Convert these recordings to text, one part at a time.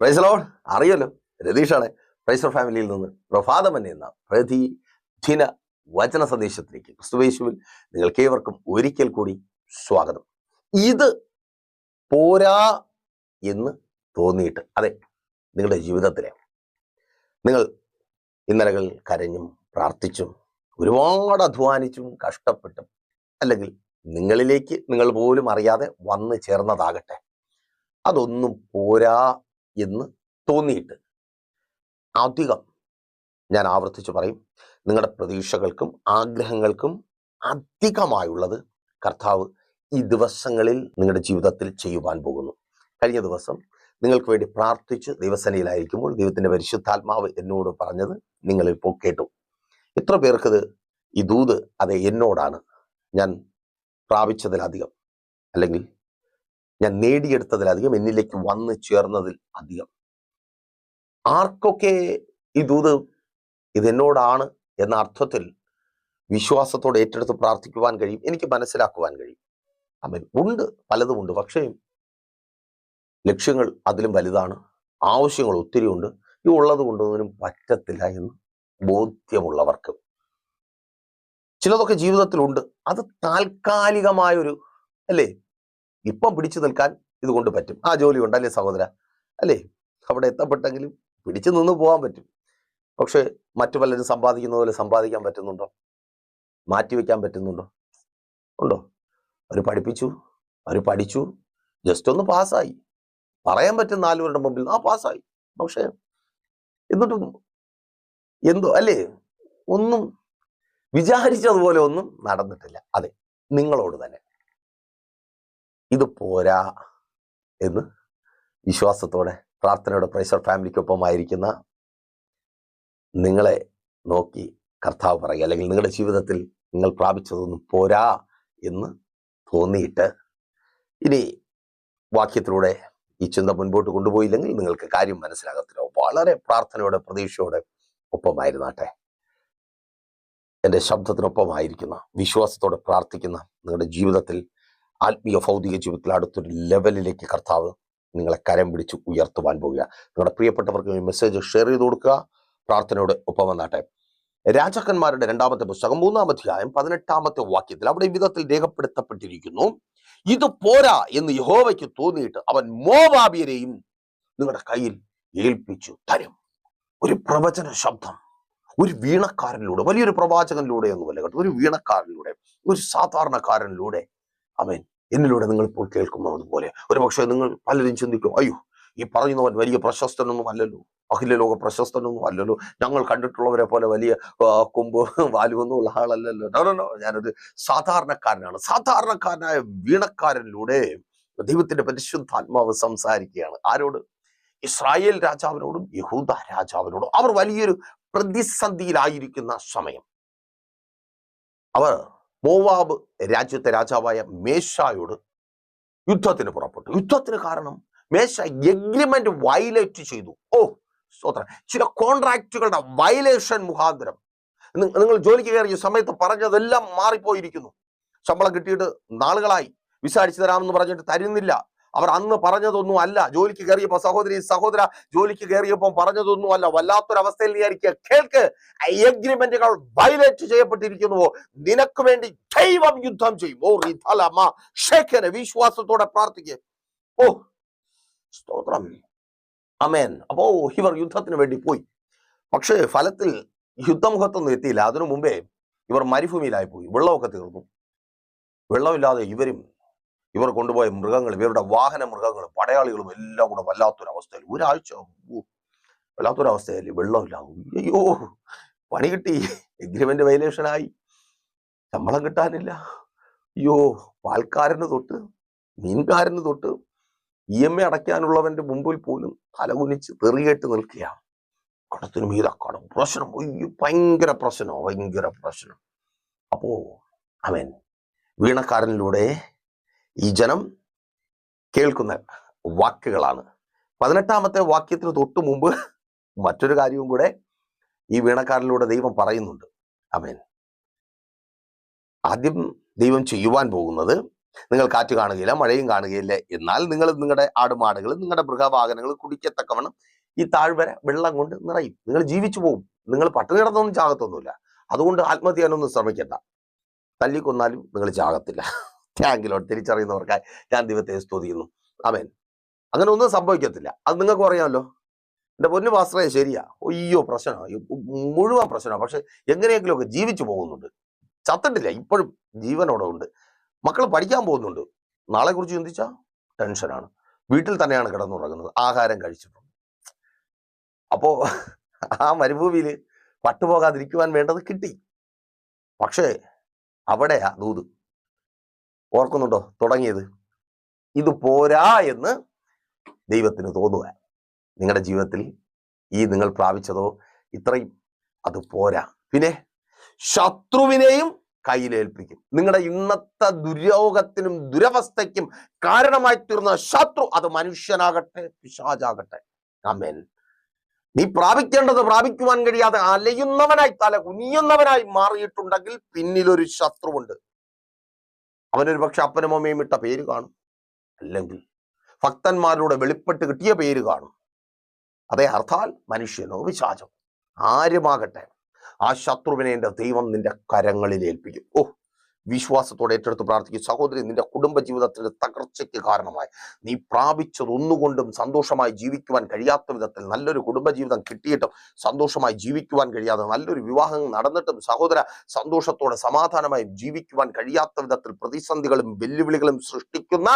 പ്രൈസലോൺ അറിയല്ലോ. രതീഷാണ്. പ്രൈസർ ഫാമിലിയിൽ നിന്ന് പ്രഭാതമൻ എന്ന പ്രതിദിന വചന സന്ദേശത്തിലേക്ക്. ക്രിസ്തുവേശുവിൽ നിങ്ങൾക്ക് ഏവർക്കും ഒരിക്കൽ കൂടി സ്വാഗതം. ഇത് പോരാ എന്ന് തോന്നിയിട്ട് അതെ നിങ്ങളുടെ ജീവിതത്തിലെ നിങ്ങൾ ഇന്നലകൾ കരഞ്ഞും പ്രാർത്ഥിച്ചും ഒരുപാട് അധ്വാനിച്ചും കഷ്ടപ്പെട്ടും അല്ലെങ്കിൽ നിങ്ങളിലേക്ക് നിങ്ങൾ പോലും അറിയാതെ വന്നു ചേർന്നതാകട്ടെ. അതൊന്നും പോരാ എന്ന് തോന്നിയിട്ട്. അധികം ഞാൻ ആവർത്തിച്ച് പറയും നിങ്ങളുടെ പ്രതീക്ഷകൾക്കും ആഗ്രഹങ്ങൾക്കും അധികമായുള്ളത് കർത്താവ് ഈ ദിവസങ്ങളിൽ നിങ്ങളുടെ ജീവിതത്തിൽ ചെയ്യുവാൻ പോകുന്നു. കഴിഞ്ഞ ദിവസം നിങ്ങൾക്ക് വേണ്ടി പ്രാർത്ഥിച്ച് ദിവസനയിലായിരിക്കുമ്പോൾ ദൈവത്തിന്റെ പരിശുദ്ധാത്മാവ് എന്നോട് പറഞ്ഞത് നിങ്ങൾ ഇപ്പോൾ കേട്ടു. എത്ര പേർക്കത് ഈ ദൂത് അത് എന്നോടാണ്. ഞാൻ പ്രാപിച്ചതിലധികം. അല്ലെങ്കിൽ ഞാൻ നേടിയെടുത്തതിലധികം എന്നിലേക്ക് വന്ന് ചേർന്നതിൽ അധികം. ആർക്കൊക്കെ ഈ ദൂത് ഇതെന്നോടാണ് എന്ന അർത്ഥത്തിൽ വിശ്വാസത്തോടെ ഏറ്റെടുത്ത് പ്രാർത്ഥിക്കുവാൻ കഴിയും? എനിക്ക് മനസ്സിലാക്കുവാൻ കഴിയും. അവൻ ഉണ്ട്. പലതുമുണ്ട് പക്ഷേ ലക്ഷ്യങ്ങൾ അതിലും വലുതാണ്. ആവശ്യങ്ങൾ ഒത്തിരി ഉണ്ട്. ഈ ഉള്ളത് കൊണ്ടൊന്നിനും പറ്റത്തില്ല എന്ന് ബോധ്യമുള്ളവർക്ക്. ചിലതൊക്കെ ജീവിതത്തിലുണ്ട്. അത് താൽക്കാലികമായൊരു അല്ലേ? ഇപ്പം പിടിച്ചു നിൽക്കാൻ ഇതുകൊണ്ട് പറ്റും. ആ ജോലി ഉണ്ടല്ലേ സഹോദര? അല്ലേ? അവിടെ എത്തപ്പെട്ടെങ്കിലും പിടിച്ചു നിന്ന് പോകാൻ പറ്റും. പക്ഷെ മറ്റു പലരും സമ്പാദിക്കുന്ന പോലെ സമ്പാദിക്കാൻ പറ്റുന്നുണ്ടോ? മാറ്റിവെക്കാൻ പറ്റുന്നുണ്ടോ? ഉണ്ടോ? അവർ പഠിപ്പിച്ചു അവർ പഠിച്ചു ജസ്റ്റ് ഒന്ന് പാസ്സായി. പറയാൻ പറ്റും നാലുപേരുടെ മുമ്പിൽ ആ പാസ്സായി. പക്ഷേ എന്നിട്ടും എന്തോ അല്ലേ? ഒന്നും വിചാരിച്ചതുപോലെ ഒന്നും നടന്നിട്ടില്ല. അതെ നിങ്ങളോട് തന്നെ. ഇത് പോരാ എന്ന് വിശ്വാസത്തോടെ പ്രാർത്ഥനയുടെ പ്രൈസർ ഫാമിലിക്കൊപ്പമായിരിക്കുന്ന നിങ്ങളെ നോക്കി കർത്താവ് പറയുക. അല്ലെങ്കിൽ നിങ്ങളുടെ ജീവിതത്തിൽ നിങ്ങൾ പ്രാപിച്ചതൊന്നും പോരാ എന്ന് തോന്നിയിട്ട് ഇനി വാക്യത്തിലൂടെ ഈ ചിന്ത മുൻപോട്ട് കൊണ്ടുപോയില്ലെങ്കിൽ നിങ്ങൾക്ക് കാര്യം മനസ്സിലാകത്തില്ല. വളരെ പ്രാർത്ഥനയോടെ പ്രതീക്ഷയോടെ ഒപ്പമായിരുന്നാട്ടെ. എന്റെ ശബ്ദത്തിനൊപ്പമായിരിക്കുന്ന വിശ്വാസത്തോടെ പ്രാർത്ഥിക്കുന്ന നിങ്ങളുടെ ജീവിതത്തിൽ ആത്മീയ ഭൗതിക ജീവിതത്തിൽ അടുത്തൊരു ലെവലിലേക്ക് കർത്താവ് നിങ്ങളെ കരം പിടിച്ച് ഉയർത്തുവാൻ പോവുക. നിങ്ങളുടെ പ്രിയപ്പെട്ടവർക്ക് ഈ മെസ്സേജ് ഷെയർ ചെയ്ത് കൊടുക്കുക. പ്രാർത്ഥനയോട് ഒപ്പം വന്നാട്ടെ. രാജാക്കന്മാരുടെ രണ്ടാമത്തെ പുസ്തകം മൂന്നാം അധ്യായം പതിനെട്ടാമത്തെ വാക്യത്തിൽ അവിടെ വിധത്തിൽ രേഖപ്പെടുത്തപ്പെട്ടിരിക്കുന്നു. ഇത് പോരാ എന്ന് യഹോവയ്ക്ക് തോന്നിയിട്ട് അവൻ മോവാബിയരെയും നിങ്ങളുടെ കയ്യിൽ ഏൽപ്പിച്ചു. തരും ഒരു പ്രവചന ശബ്ദം. ഒരു വീണക്കാരനിലൂടെ വലിയൊരു പ്രവാചകനിലൂടെ ഒന്നുമല്ല കേട്ടോ ഒരു വീണക്കാരനിലൂടെ ഒരു സാധാരണക്കാരനിലൂടെ അവൻ എന്നിലൂടെ നിങ്ങൾ ഇപ്പോൾ കേൾക്കുന്നത് പോലെ ഒരു പക്ഷേ നിങ്ങൾ പലരും ചിന്തിക്കും അയ്യോ ഈ പറയുന്നവൻ വലിയ പ്രശസ്തനൊന്നും അല്ലല്ലോ. അഖില ലോക പ്രശസ്തനൊന്നും അല്ലല്ലോ. ഞങ്ങൾ കണ്ടിട്ടുള്ളവരെ പോലെ വലിയ കൊമ്പ് വാലുവൊന്നും ഉള്ള ആളല്ലല്ലോ no. ഞാനൊരു സാധാരണക്കാരനാണ്. സാധാരണക്കാരനായ വീണക്കാരനിലൂടെ ദൈവത്തിന്റെ പരിശുദ്ധാത്മാവ് സംസാരിക്കുകയാണ്. ആരോട്? ഇസ്രായേൽ രാജാവിനോടും യഹൂദ രാജാവിനോടും. അവർ വലിയൊരു പ്രതിസന്ധിയിലായിരിക്കുന്ന സമയം. അവർ മോവാബ് രാജ്യത്തെ രാജാവായ മേശായോട് യുദ്ധത്തിന് പുറപ്പെട്ടു. യുദ്ധത്തിന് കാരണം മേശ എഗ്രിമെന്റ് വയലേറ്റ് ചെയ്തു. ഓ സ്തോത്രം. ചില കോൺട്രാക്റ്റുകളുടെ വയലേഷൻ മുഖാന്തരം നിങ്ങൾ ജോലിക്ക് കയറിയ സമയത്ത് പറഞ്ഞതെല്ലാം മാറിപ്പോയിരിക്കുന്നു. ശമ്പളം കിട്ടിയിട്ട് നാളുകളായി. വിസാരിച്ചു തരാമെന്ന് പറഞ്ഞിട്ട് തരുന്നില്ല. അവർ അന്ന് പറഞ്ഞതൊന്നും അല്ല. ജോലിക്ക് കയറിയപ്പോ സഹോദരി സഹോദര ജോലിക്ക് കയറിയപ്പോ പറഞ്ഞതൊന്നും അല്ല. വല്ലാത്തൊരവസ്ഥയിൽ വിചാരിക്കുക കേൾക്ക്. എഗ്രിമെന്റുകൾ വയലേറ്റ് ചെയ്യപ്പെട്ടിരിക്കുന്നുവോ? നിനക്ക് വേണ്ടി ദൈവം യുദ്ധം ചെയ്യും. ഓ റിഥലമ വിശ്വാസത്തോടെ പ്രാർത്ഥിക്കുക ഓ സ്തോത്രം. അമേൻ അപ്പോ ഇവർ യുദ്ധത്തിന് വേണ്ടി പോയി. പക്ഷേ ഫലത്തിൽ യുദ്ധമുഖത്തൊന്നും എത്തിയില്ല. അതിനു മുമ്പേ ഇവർ മരുഭൂമിയിലായി പോയി. വെള്ളമൊക്കെ തീർന്നു. വെള്ളമില്ലാതെ ഇവരും ഇവർ കൊണ്ടുപോയ മൃഗങ്ങൾ ഇവരുടെ വാഹന മൃഗങ്ങളും പടയാളികളും എല്ലാം കൂടെ വല്ലാത്തൊരവസ്ഥയിൽ ഒരാഴ്ച വല്ലാത്തൊരവസ്ഥയിൽ വെള്ളമില്ലാകും അയ്യോ പണി കിട്ടി. എഗ്രിമെന്റ് വയലേഷനായി. ശമ്പളം കിട്ടാനില്ല. അയ്യോ പാൽക്കാരന് തൊട്ട് മീൻകാരന് തൊട്ട് ഇ എം എ അടയ്ക്കാനുള്ളവന്റെ മുമ്പിൽ പോലും തലകുനിച്ച് തെറിയേറ്റ് നിൽക്കുകയാണ്. കടത്തിന് മീത കടം പ്രശ്നം. അയ്യോ ഭയങ്കര പ്രശ്നം ഭയങ്കര പ്രശ്നം. അപ്പോ അവൻ വീണക്കാരനിലൂടെ ഈ ജനം കേൾക്കുന്ന വാക്കുകളാണ്. പതിനെട്ടാമത്തെ വാക്യത്തിന് തൊട്ടു മുമ്പ് മറ്റൊരു കാര്യവും കൂടെ ഈ വീണക്കാരിലൂടെ ദൈവം പറയുന്നുണ്ട്. അമേൻ ആദ്യം ദൈവം ചെയ്യുവാൻ പോകുന്നത് നിങ്ങൾ കാറ്റ് കാണുകയില്ല മഴയും കാണുകയില്ല. എന്നാൽ നിങ്ങൾ നിങ്ങളുടെ ആടുമാടുകൾ നിങ്ങളുടെ മൃഗവാഹനങ്ങൾ കുടിക്കത്തക്കവണ്ണം ഈ താഴ്വര വെള്ളം കൊണ്ട് നിറയും. നിങ്ങൾ ജീവിച്ചു പോകും നിങ്ങൾ പട്ടിണി കിടന്നൊന്നും ചാകത്തൊന്നുമില്ല അതുകൊണ്ട് ആത്മഹത്യ ചെയ്യാനൊന്നും ശ്രമിക്കണ്ട. തല്ലിക്കൊന്നാലും നിങ്ങൾ ചാകത്തില്ല താങ്കിലോട്ട് തിരിച്ചറിയുന്നവർക്കായി ഞാൻ ദൈവത്തെ സ്തുതിക്കുന്നു. അമേൻ അങ്ങനെ ഒന്നും സംഭവിക്കത്തില്ല. അത് നിങ്ങൾക്ക് അറിയാമല്ലോ. എന്റെ പൊന്നു പാസ്റ്ററേ ശരിയാ. അയ്യോ പ്രശ്നമാണ് മുഴുവൻ പ്രശ്നമാണ് പക്ഷെ എങ്ങനെയെങ്കിലുമൊക്കെ ജീവിച്ചു പോകുന്നുണ്ട്. ചത്തിട്ടില്ല. ഇപ്പോഴും ജീവനോടെ ഉണ്ട്. മക്കൾ പഠിക്കാൻ പോകുന്നുണ്ട്. നാളെ കുറിച്ച് ചിന്തിച്ചാ? ടെൻഷനാണ്. വീട്ടിൽ തന്നെയാണ് കിടന്നുറങ്ങുന്നത്. ആഹാരം കഴിച്ചിട്ടുണ്ട്. അപ്പോ ആ മരുഭൂമിയിൽ പട്ടുപോകാതിരിക്കുവാൻ വേണ്ടത് കിട്ടി. പക്ഷേ അവിടെയാ ദൂത് ഓർക്കുന്നുണ്ടോ? തുടങ്ങിയത്. ഇത് പോരാ എന്ന് ദൈവത്തിന് തോന്നുക നിങ്ങളുടെ ജീവിതത്തിൽ ഈ നിങ്ങൾ പ്രാപിച്ചതോ ഇത്രയും അത് പോരാ. പിന്നെ ശത്രുവിനെയും കയ്യിലേൽപ്പിക്കും നിങ്ങളുടെ ഇന്നത്തെ ദുര്യോഗത്തിനും ദുരവസ്ഥയ്ക്കും കാരണമായി തീർന്ന ശത്രു അത് മനുഷ്യനാകട്ടെ പിശാചാകട്ടെ. അമേൻ നീ പ്രാപിക്കേണ്ടത് പ്രാപിക്കുവാൻ കഴിയാതെ അലയുന്നവനായി തല കുനിയുന്നവനായി മാറിയിട്ടുണ്ടെങ്കിൽ പിന്നിലൊരു ശത്രുവുണ്ട്. അവനൊരു പക്ഷെ അപ്പനും അമ്മയും ഇട്ട പേര് കാണും. അല്ലെങ്കിൽ ഭക്തന്മാരിലൂടെ വെളിപ്പെട്ട് കിട്ടിയ പേര് കാണും. അതേ അർത്ഥാൽ മനുഷ്യനോ വിശാചോ ആരുമാകട്ടെ ആ ശത്രുവിനെ എന്റെ ദൈവം നിന്റെ കരങ്ങളിൽ ഏൽപ്പിക്കും. ഓ വിശ്വാസത്തോടെ ഏറ്റെടുത്ത് പ്രാർത്ഥിക്കും. സഹോദരി നിന്റെ കുടുംബ ജീവിതത്തിന്റെ തകർച്ചയ്ക്ക് കാരണമായി. നീ പ്രാപിച്ചതൊന്നുകൊണ്ടും സന്തോഷമായി ജീവിക്കുവാൻ കഴിയാത്ത വിധത്തിൽ നല്ലൊരു കുടുംബജീവിതം കിട്ടിയിട്ടും സന്തോഷമായി ജീവിക്കുവാൻ കഴിയാതെ നല്ലൊരു വിവാഹം നടന്നിട്ടും സഹോദര സന്തോഷത്തോടെ സമാധാനമായി ജീവിക്കുവാൻ കഴിയാത്ത വിധത്തിൽ പ്രതിസന്ധികളും വെല്ലുവിളികളും സൃഷ്ടിക്കുന്ന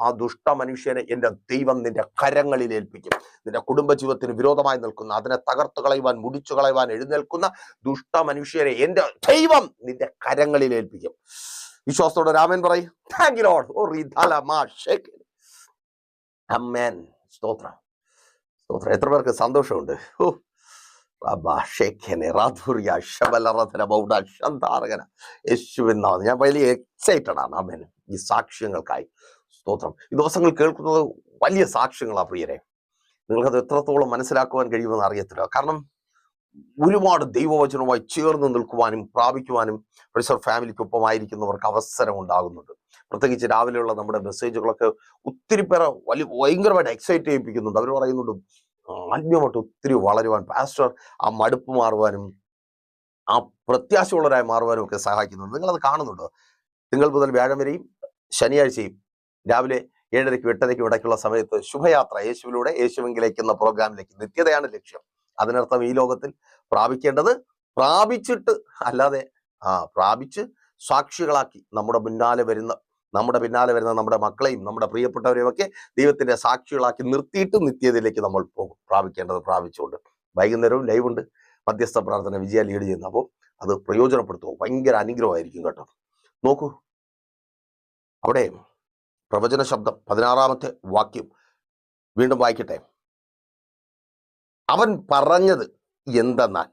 ആ ദുഷ്ട മനുഷ്യനെ എന്റെ ദൈവം നിന്റെ കരങ്ങളിൽ ഏൽപ്പിക്കും. നിന്റെ കുടുംബജീവിതത്തിന് വിരോധമായി നിൽക്കുന്ന അതിനെ തകർത്തു കളയുവാൻ മുടിച്ചു കളയുവാൻ എഴുന്നേൽക്കുന്ന ദുഷ്ട മനുഷ്യരെ എന്റെ ദൈവം നിന്റെ കരങ്ങളിൽ ഏൽപ്പിക്കും. വിശ്വാസത്തോടെ രാമൻ പറയും. ഓ എത്ര പേർക്ക് സന്തോഷമുണ്ട്? ഞാൻ വലിയ എക്സൈറ്റഡ് ആണ്. ഈ സാക്ഷ്യങ്ങൾക്കായി. സ്തോത്രം. ഈ ദിവസങ്ങൾ കേൾക്കുന്നത് വലിയ സാക്ഷ്യങ്ങളാണ് പ്രിയരെ. നിങ്ങൾക്കത് എത്രത്തോളം മനസ്സിലാക്കുവാൻ കഴിയുമെന്ന് അറിയത്തില്ല. കാരണം ഒരുപാട് ദൈവവചനവുമായി ചേർന്ന് നിൽക്കുവാനും പ്രാപിക്കുവാനും പ്രൊഫസർ ഫാമിലിക്കൊപ്പം ആയിരിക്കുന്നവർക്ക് അവസരം ഉണ്ടാകുന്നുണ്ട്. പ്രത്യേകിച്ച് രാവിലെയുള്ള നമ്മുടെ മെസ്സേജുകളൊക്കെ ഒത്തിരി പേരെ വലിയ ഭയങ്കരമായിട്ട് എക്സൈറ്റ് ചെയ്യിപ്പിക്കുന്നുണ്ട്. അവർ പറയുന്നുണ്ട് ആത്മീയമായിട്ട് ഒത്തിരി വളരുവാൻ പാസ്റ്റർ ആ മടുപ്പ് മാറുവാനും ആ പ്രത്യാശയുള്ളവരായി മാറുവാനും ഒക്കെ സഹായിക്കുന്നുണ്ട്. നിങ്ങളത് കാണുന്നുണ്ടോ? തിങ്കൾ മുതൽ വ്യാഴം വരെയും ശനിയാഴ്ചയും രാവിലെ ഏഴരയ്ക്കും എട്ടരയ്ക്കും ഇടയ്ക്കുള്ള സമയത്ത് ശുഭയാത്ര യേശുവിലൂടെ യേശുവെങ്കിലേക്ക് എന്ന പ്രോഗ്രാമിലേക്ക് നിത്യതയാണ് ലക്ഷ്യം. അതിനർത്ഥം ഈ ലോകത്തിൽ പ്രാപിക്കേണ്ടത് പ്രാപിച്ചിട്ട് അല്ലാതെ ആ പ്രാപിച്ച് സാക്ഷികളാക്കി നമ്മുടെ പിന്നാലെ വരുന്ന നമ്മുടെ പിന്നാലെ വരുന്ന നമ്മുടെ മക്കളെയും നമ്മുടെ പ്രിയപ്പെട്ടവരെയും ഒക്കെ ദൈവത്തിന്റെ സാക്ഷികളാക്കി നിർത്തിയിട്ട് നിത്യതയിലേക്ക് നമ്മൾ പോകും. പ്രാപിക്കേണ്ടത് പ്രാപിച്ചുകൊണ്ട്. വൈകുന്നേരവും ലൈവ് ഉണ്ട്. മധ്യസ്ഥ പ്രാർത്ഥന വിജയ ലീഡ് ചെയ്യുന്ന. അപ്പോൾ അത് പ്രയോജനപ്പെടുത്തുമോ ഭയങ്കര അനുഗ്രഹമായിരിക്കും കേട്ടോ. നോക്കൂ. അവിടെ പ്രവചന ശബ്ദം പതിനാറാമത്തെ വാക്യം. വീണ്ടും വായിക്കട്ടെ. അവൻ പറഞ്ഞത് എന്തെന്നാൽ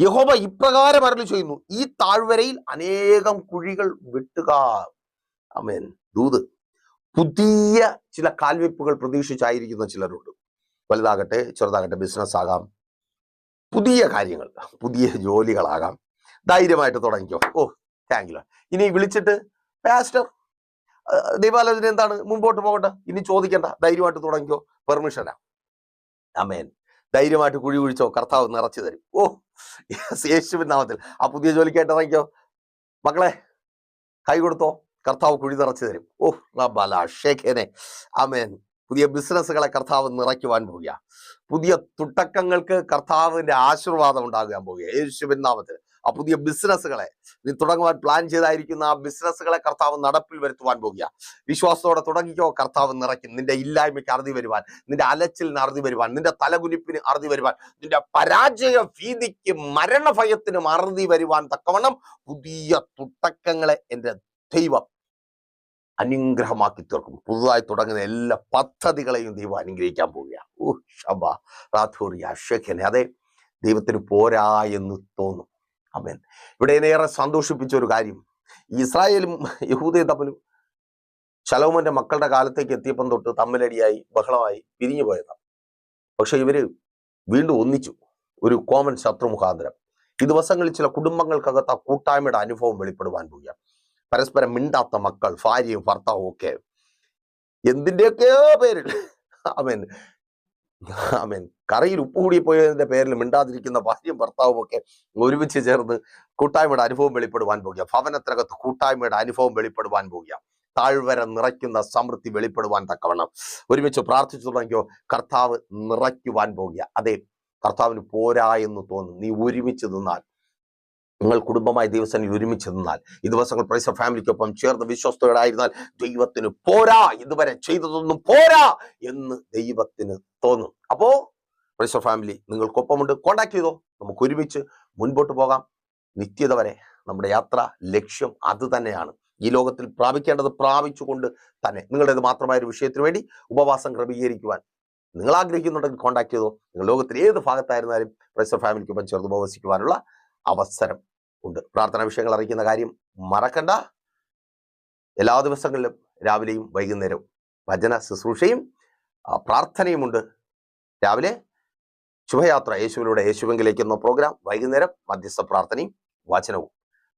യഹോബ ഇപ്രകാരം അരളി ചെയ്യുന്നു ഈ താഴ്വരയിൽ അനേകം കുഴികൾ വെട്ടുക. അമേൻ ദൂത്. പുതിയ ചില കാൽവെപ്പുകൾ പ്രതീക്ഷിച്ചായിരിക്കുന്ന ചിലരുണ്ട്. വലുതാകട്ടെ ചെറുതാകട്ടെ ബിസിനസ് ആകാം. പുതിയ കാര്യങ്ങൾ പുതിയ ജോലികളാകാം. ധൈര്യമായിട്ട് തുടങ്ങിക്കോ. ഓ താങ്ക് യു ഇനി വിളിച്ചിട്ട് പാസ്റ്റർ ദൈവാലോചന എന്താണ്? മുമ്പോട്ട് പോകട്ടെ. ഇനി ചോദിക്കണ്ട. ധൈര്യമായിട്ട് തുടങ്ങിക്കോ. പെർമിഷനാ അമേൻ ധൈര്യമായിട്ട് കുഴി കുഴിച്ചോ. കർത്താവ് നിറച്ചു തരും. ഓ യേശുവിൻ നാമത്തിൽ. ആ പുതിയ ജോലിക്കായിട്ട് ഇറങ്ങിക്കോ. മക്കളെ കൈ കൊടുത്തോ. കർത്താവ് കുഴി നിറച്ചു തരും. ഓ റബ്ബല ഷേഖേനെ അമേൻ പുതിയ ബിസിനസ്സുകളെ കർത്താവ് നിറയ്ക്കുവാൻ പോവുക പുതിയ തുട്ടക്കങ്ങൾക്ക് കർത്താവിന്റെ ആശീർവാദം ഉണ്ടാകാൻ പോവുക യേശുവിൻ നാമത്തിൽ. ആ പുതിയ ബിസിനസ്സുകളെ നീ തുടങ്ങുവാൻ പ്ലാൻ ചെയ്തായിരിക്കുന്ന ആ ബിസിനസ്സുകളെ കർത്താവ് നടപ്പിൽ വരുത്തുവാൻ പോകുക. വിശ്വാസത്തോടെ തുടങ്ങിക്കോ കർത്താവ് നിറയ്ക്കും. നിന്റെ ഇല്ലായ്മയ്ക്ക് അറുതി വരുവാൻ നിന്റെ അലച്ചിലിന് അറുതി വരുവാൻ നിന്റെ തലകുലിപ്പിന് അറുതി വരുവാൻ നിന്റെ പരാജയ ഭീതിക്ക് മരണഭയത്തിനും അറുതി വരുവാൻ തക്കവണ്ണം പുതിയ തുട്ടക്കങ്ങളെ എന്റെ ദൈവം അനുഗ്രഹമാക്കി തീർക്കും. പുതുതായി തുടങ്ങുന്ന എല്ലാ പദ്ധതികളെയും ദൈവം അനുഗ്രഹിക്കാൻ പോവുകയാണ് ഓ ഷബ റാഥൂറിയ ഷെഖനെ അതെ ദൈവത്തിന് പോരാ എന്ന് തോന്നും. അമേൻ ഇവിടെ ഏറെ സന്തോഷിപ്പിച്ച ഒരു കാര്യം. ഇസ്രായേലും യഹൂദയും തമ്മിലും ശലോമന്റെ മക്കളുടെ കാലത്തേക്ക് എത്തിയപ്പം തൊട്ട് തമ്മിലടിയായി ബഹളമായി പിരിഞ്ഞു പോയതാണ്. പക്ഷെ ഇവർ വീണ്ടും ഒന്നിച്ചു. ഒരു കോമൺ ശത്രു മുഖാന്തരം. ഈ ദിവസങ്ങളിൽ ചില കുടുംബങ്ങൾക്കകത്ത് ആ കൂട്ടായ്മയുടെ അനുഭവം വെളിപ്പെടുവാൻ പോവുകയാണ്. പരസ്പരം മിണ്ടാത്ത മക്കൾ ഭാര്യയും ഭർത്താവും ഒക്കെ. എന്തിന്റെയൊക്കെയോ പേരിൽ. ആമേൻ. ആമേൻ കറിയിൽ ഉപ്പ് കൂടി പോയതിന്റെ പേരിൽ മിണ്ടാതിരിക്കുന്ന ഭാര്യയും ഭർത്താവും ഒക്കെ ഒരുമിച്ച് ചേർന്ന് കൂട്ടായ്മയുടെ അനുഭവം വെളിപ്പെടുവാൻ പോകുക ഭവനത്തിനകത്ത് കൂട്ടായ്മയുടെ അനുഭവം വെളിപ്പെടുവാൻ പോകുക താഴ്വര നിറയ്ക്കുന്ന സമൃദ്ധി വെളിപ്പെടുവാൻ തക്കവണ്ണം. ഒരുമിച്ച് പ്രാർത്ഥിച്ചു തുടങ്ങിയോ കർത്താവ് നിറയ്ക്കുവാൻ പോകുക അതെ കർത്താവിന് പോരാ എന്ന് തോന്നും. നീ ഒരുമിച്ച് നിന്നാൽ നിങ്ങൾ കുടുംബമായി ദിവസങ്ങളിൽ ഒരുമിച്ച് നിന്നാൽ ഈ ദിവസങ്ങൾ പ്രൈസ ഫാമിലിക്കൊപ്പം ചേർന്ന് വിശ്വസ്തയോടായിരുന്നാൽ ദൈവത്തിന് പോരാ. ഇതുവരെ ചെയ്തതൊന്നും പോരാ എന്ന് ദൈവത്തിന് തോന്നും അപ്പോ പ്രൈസർ ഫാമിലി നിങ്ങൾക്കൊപ്പമുണ്ട്. കോണ്ടാക്ട് ചെയ്തോ. നമുക്ക് ഒരുമിച്ച് മുൻപോട്ട് പോകാം. നിത്യത വരെ നമ്മുടെ യാത്ര ലക്ഷ്യം അത് തന്നെയാണ്. ഈ ലോകത്തിൽ പ്രാപിക്കേണ്ടത് പ്രാപിച്ചുകൊണ്ട് തന്നെ. നിങ്ങളുടേത് മാത്രമായ ഒരു വിഷയത്തിന് വേണ്ടി ഉപവാസം ക്രമീകരിക്കുവാൻ നിങ്ങൾ ആഗ്രഹിക്കുന്നുണ്ടെങ്കിൽ കോണ്ടാക്ട് ചെയ്തോ. നിങ്ങൾ ലോകത്തിൽ ഏത് ഭാഗത്തായിരുന്നാലും പ്രൈസർ ഫാമിലിക്കൊപ്പം ചേർന്ന് ഉപവസിക്കുവാനുള്ള അവസരം ഉണ്ട്. പ്രാർത്ഥനാ വിഷയങ്ങൾ അറിയിക്കുന്ന കാര്യം മറക്കണ്ട. എല്ലാ ദിവസങ്ങളിലും രാവിലെയും വൈകുന്നേരവും ഭജന ശുശ്രൂഷയും പ്രാർത്ഥനയുമുണ്ട്. രാവിലെ ശുഭയാത്ര. യേശുവിലൂടെ യേശുവെങ്കിലേക്ക് എന്ന പ്രോഗ്രാം വൈകുന്നേരം മധ്യസ്ഥ പ്രാർത്ഥനയും വചനവും.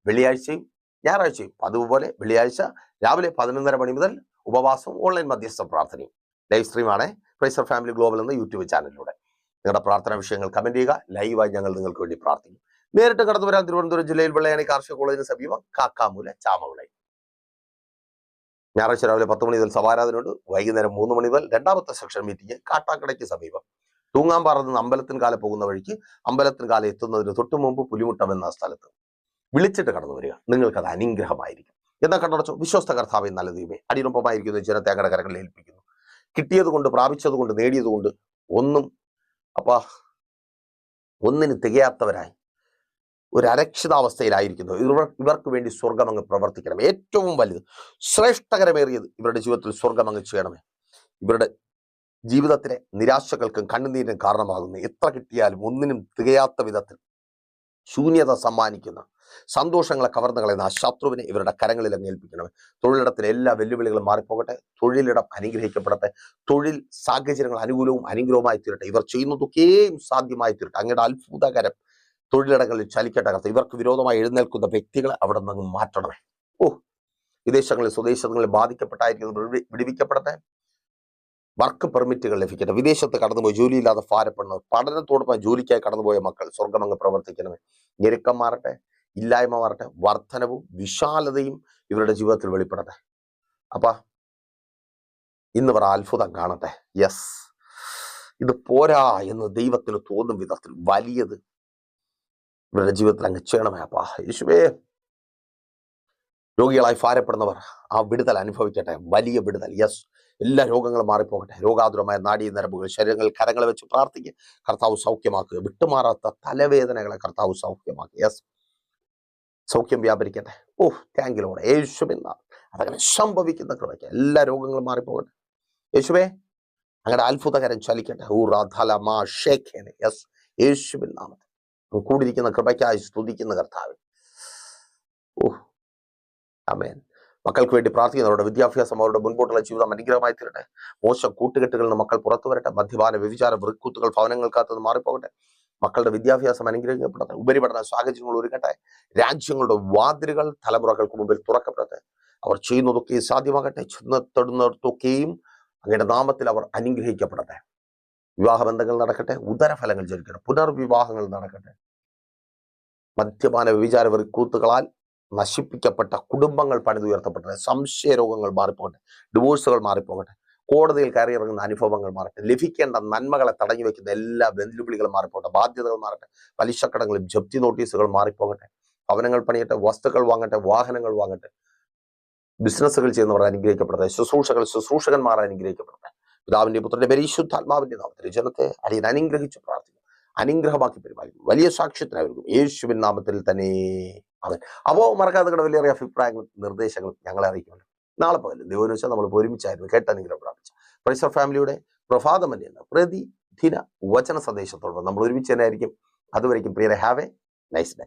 വെള്ളിയാഴ്ചയും ഞായറാഴ്ചയും പതിവ് പോലെ വെള്ളിയാഴ്ച രാവിലെ പതിനൊന്നര മണി മുതൽ ഉപവാസവും ഓൺലൈൻ മധ്യസ്ഥ പ്രാർത്ഥനയും. ലൈവ് സ്ട്രീമാണ് പ്രൈസർ ഫാമിലി ഗ്ലോബൽ എന്ന യൂട്യൂബ് ചാനലിലൂടെ. നിങ്ങളുടെ പ്രാർത്ഥനാ വിഷയങ്ങൾ കമന്റ് ചെയ്യുക. ലൈവായി ഞങ്ങൾ നിങ്ങൾക്ക് വേണ്ടി പ്രാർത്ഥിക്കും. നേരിട്ട് കടന്നു വരാൻ തിരുവനന്തപുരം ജില്ലയിൽ വെള്ളയാണി കാർഷിക കോളേജിന് സമീപം കാക്കാമൂല ചാമവിളை ഞായറാഴ്ച രാവിലെ പത്ത് മണി മുതൽ സഭാരാധനയുണ്ട് വൈകുന്നേരം മൂന്ന് മണി മുതൽ രണ്ടാമത്തെ സെക്ഷൻ മീറ്റിംഗ് കാട്ടാക്കടയ്ക്ക് സമീപം. തൂങ്ങാമ്പാറ നിന്ന് അമ്പലത്തിന് കാലം പോകുന്ന വഴിക്ക് അമ്പലത്തിന് കാലം എത്തുന്നതിന് തൊട്ടു മുമ്പ് പുലിമുട്ടം എന്ന സ്ഥലത്ത് വിളിച്ചിട്ട് കടന്നു വരിക. നിങ്ങൾക്കത് അനുഗ്രഹമായിരിക്കും. എന്നാൽ കണ്ടടച്ചോ വിശ്വസ്ത കർത്താവ് നല്ല ദൈവമേ. അടിയൊപ്പമായിരിക്കുന്ന ജനത്തെ അങ്ങടെ കരങ്ങളിൽ ഏൽപ്പിക്കുന്നു. കിട്ടിയത് കൊണ്ട് പ്രാപിച്ചത് കൊണ്ട് നേടിയത് കൊണ്ട് ഒന്നും അപ്പ ഒന്നിന് തികയാത്തവരായി. ഒരു അരക്ഷിതാവസ്ഥയിലായിരിക്കുന്നു. ഇവർ ഇവർക്ക് വേണ്ടി സ്വർഗം അങ്ങ് പ്രവർത്തിക്കണം. ഏറ്റവും വലുത് ശ്രേഷ്ഠകരമേറിയത് ഇവരുടെ ജീവിതത്തിൽ സ്വർഗം അങ്ങ് ചെയ്യണമേ. ഇവരുടെ ജീവിതത്തിലെ നിരാശകൾക്കും കണ്ണുനീരിനും കാരണമാകുന്നു. എത്ര കിട്ടിയാലും ഒന്നിനും തികയാത്ത വിധത്തിൽ ശൂന്യത സമ്മാനിക്കുന്ന സന്തോഷങ്ങളെ കവർന്നു കളയുന്ന ആ ശത്രുവിനെ ഇവരുടെ കരങ്ങളിൽ അങ്ങ് ഏൽപ്പിക്കണമേ. തൊഴിലിടത്തിലെ എല്ലാ വെല്ലുവിളികളും മാറിപ്പോകട്ടെ. തൊഴിലിടം അനുഗ്രഹിക്കപ്പെടട്ടെ. തൊഴിൽ സാഹചര്യങ്ങൾ അനുകൂലവും അനുഗ്രഹവുമായി തീരട്ടെ ഇവർ ചെയ്യുന്നതൊക്കെയും സാധ്യമായി തീരട്ടെ അങ്ങയുടെ അത്ഭുതകരം തൊഴിലിടങ്ങളിൽ ചലിക്കട്ടെ ഇവർക്ക് വിരോധമായി എഴുന്നേൽക്കുന്ന വ്യക്തികളെ അവിടെ നിന്ന് മാറ്റണമേ. ഓ വിദേശങ്ങളിൽ സ്വദേശങ്ങളിൽ ബാധിക്കപ്പെട്ടായിരിക്കുന്നത് വിടിവിക്കപ്പെടട്ടെ. വർക്ക് പെർമിറ്റുകൾ ലഭിക്കട്ടെ. വിദേശത്ത് കടന്നുപോയി ജോലിയില്ലാതെ ഭാരപ്പെടുന്നവർ പഠനത്തോടൊപ്പം ജോലിക്കായി കടന്നുപോയ മക്കൾ സ്വർഗമങ്ങ് പ്രവർത്തിക്കണമേ. ഞെരുക്കം മാറട്ടെ ഇല്ലായ്മ മാറട്ടെ വർധനവും വിശാലതയും ഇവരുടെ ജീവിതത്തിൽ വെളിപ്പെടട്ടെ. അപ്പ ഇന്ന് ഇവർ അത്ഭുതം കാണട്ടെ. യെസ്. ഇത് പോരാ എന്ന് ദൈവത്തിന് തോന്നും വിധത്തിൽ വലിയത് ഇവരുടെ ജീവിതത്തിൽ അങ്ങ് ചെയ്യണമേ അപ്പാ. യേശുവേ. രോഗികളായി ഭാരപ്പെടുന്നവർ ആ വിടുതൽ അനുഭവിക്കട്ടെ. വലിയ വിടുതൽ. യെസ്. എല്ലാ രോഗങ്ങളും മാറിപ്പോകട്ടെ. രോഗാതുരമായ നാഡീ നരമ്പുകൾ ശരീരങ്ങൾ കരങ്ങൾ വെച്ച് പ്രാർത്ഥിക്കുക കർത്താവ് സൗഖ്യമാക്കുക വിട്ടുമാറാത്ത തലവേദനകളെ കർത്താവ് സൗഖ്യമാക്കുക യെസ്. സൗഖ്യം വ്യാപരിക്കട്ടെ. ഓ താങ്കിലോടെ യേശുവിൻ അതങ്ങനെ സംഭവിക്കുന്ന കൃപയ്ക്ക് എല്ലാ രോഗങ്ങളും മാറിപ്പോകട്ടെ. യേശുവേ അങ്ങയുടെ അത്ഭുതകരം ചലിക്കട്ടെ. ഊ റാധലമാ ഷേഖേനെ യെസ്. യേശുവിൻ നാമത്തിൽ. കൂടിയിരിക്കുന്ന കൃപയ്ക്കായി സ്തുതിക്കുന്ന കർത്താവ് ഓ അമേൻ മക്കൾക്ക് വേണ്ടി പ്രാർത്ഥിക്കുന്നവരുടെ വിദ്യാഭ്യാസം അവരുടെ മുൻപോട്ടുള്ള ജീവിതം അനുഗ്രഹമായി തീരട്ടെ. മോശം കൂട്ടുകെട്ടുകളിൽ നിന്ന് മക്കൾ പുറത്തു വരട്ടെ. മദ്യപാന വ്യഭിചാര വൃക്കൂത്തുകൾ ഭവനങ്ങൾക്കകത്ത് മാറിപ്പോകട്ടെ. മക്കളുടെ വിദ്യാഭ്യാസം അനുഗ്രഹിക്കപ്പെടട്ടെ. ഉപരിപഠന സാഹചര്യങ്ങൾ ഒരുക്കട്ടെ രാജ്യങ്ങളുടെ വാതിലുകൾ തലമുറകൾക്ക് മുമ്പിൽ തുറക്കപ്പെടട്ടെ. അവർ ചെയ്യുന്നതൊക്കെ സാധ്യമാകട്ടെ. ചെന്നെത്തുന്നിടത്തൊക്കെയും അങ്ങയുടെ നാമത്തിൽ അവർ അനുഗ്രഹിക്കപ്പെടട്ടെ. വിവാഹബന്ധങ്ങൾ നടക്കട്ടെ. ഉദരഫലങ്ങൾ ജനിക്കട്ടെ. പുനർവിവാഹങ്ങൾ നടക്കട്ടെ. മദ്യപാന വ്യഭിചാര വൃക്കൂത്തുകളാൽ നശിപ്പിക്കപ്പെട്ട കുടുംബങ്ങൾ പണിതുയർത്തപ്പെട്ടെ സംശയരോഗങ്ങൾ മാറിപ്പോകട്ടെ. ഡിവോഴ്സുകൾ മാറിപ്പോകട്ടെ. കോടതിയിൽ കയറിയിറങ്ങുന്ന അനുഭവങ്ങൾ മാറട്ടെ. ലഭിക്കേണ്ട നന്മകളെ തടഞ്ഞു വെക്കുന്ന എല്ലാ വെല്ലുവിളികളും മാറിപ്പോകട്ടെ. ബാധ്യതകൾ മാറട്ടെ. പലിശക്കടങ്ങളും ജപ്തി നോട്ടീസുകൾ മാറിപ്പോകട്ടെ. ഭവനങ്ങൾ പണിയട്ടെ. വസ്തുക്കൾ വാങ്ങട്ടെ. വാഹനങ്ങൾ വാങ്ങട്ടെ. ബിസിനസ്സുകൾ ചെയ്യുന്നവർ അനുഗ്രഹിക്കപ്പെടട്ടെ. ശുശ്രൂഷകൾ ശുശ്രൂഷകന്മാർ അനുഗ്രഹിക്കപ്പെടട്ടെ. പിതാവിന്റെ പുത്രന്റെ പരിശുദ്ധാത്മാവിന്റെ നാമത്തിൽ ജനത്തെ അടിയൻ അനുഗ്രഹിച്ച് പ്രാർത്ഥിക്കും അനുഗ്രഹമാക്കി പരിപാലിക്കും. വലിയ സാക്ഷ്യത്തിനായിരിക്കും. യേശുവിൻ നാമത്തിൽ തന്നെ. അവൻ അപ്പോ മറക്കാതെ നിങ്ങളുടെ വലിയ അഭിപ്രായങ്ങളും നിർദ്ദേശങ്ങളും ഞങ്ങളെ അറിയിക്കുമല്ലോ നാളെ പകൽ ദൈവം വെച്ചാൽ നമ്മൾ ഒരുമിച്ചായിരുന്നു കേട്ട അനുഗ്രഹം പ്രാപിച്ച പ്രൈസർ ഫാമിലിയുടെ പ്രഭാതമന്യ എന്ന പ്രതിദിന വചന സന്ദേശത്തോടൊപ്പം നമ്മൾ ഒരുമിച്ച് തന്നെ ആയിരിക്കും അതുവരേക്കും പ്രിയരെ have a nice day.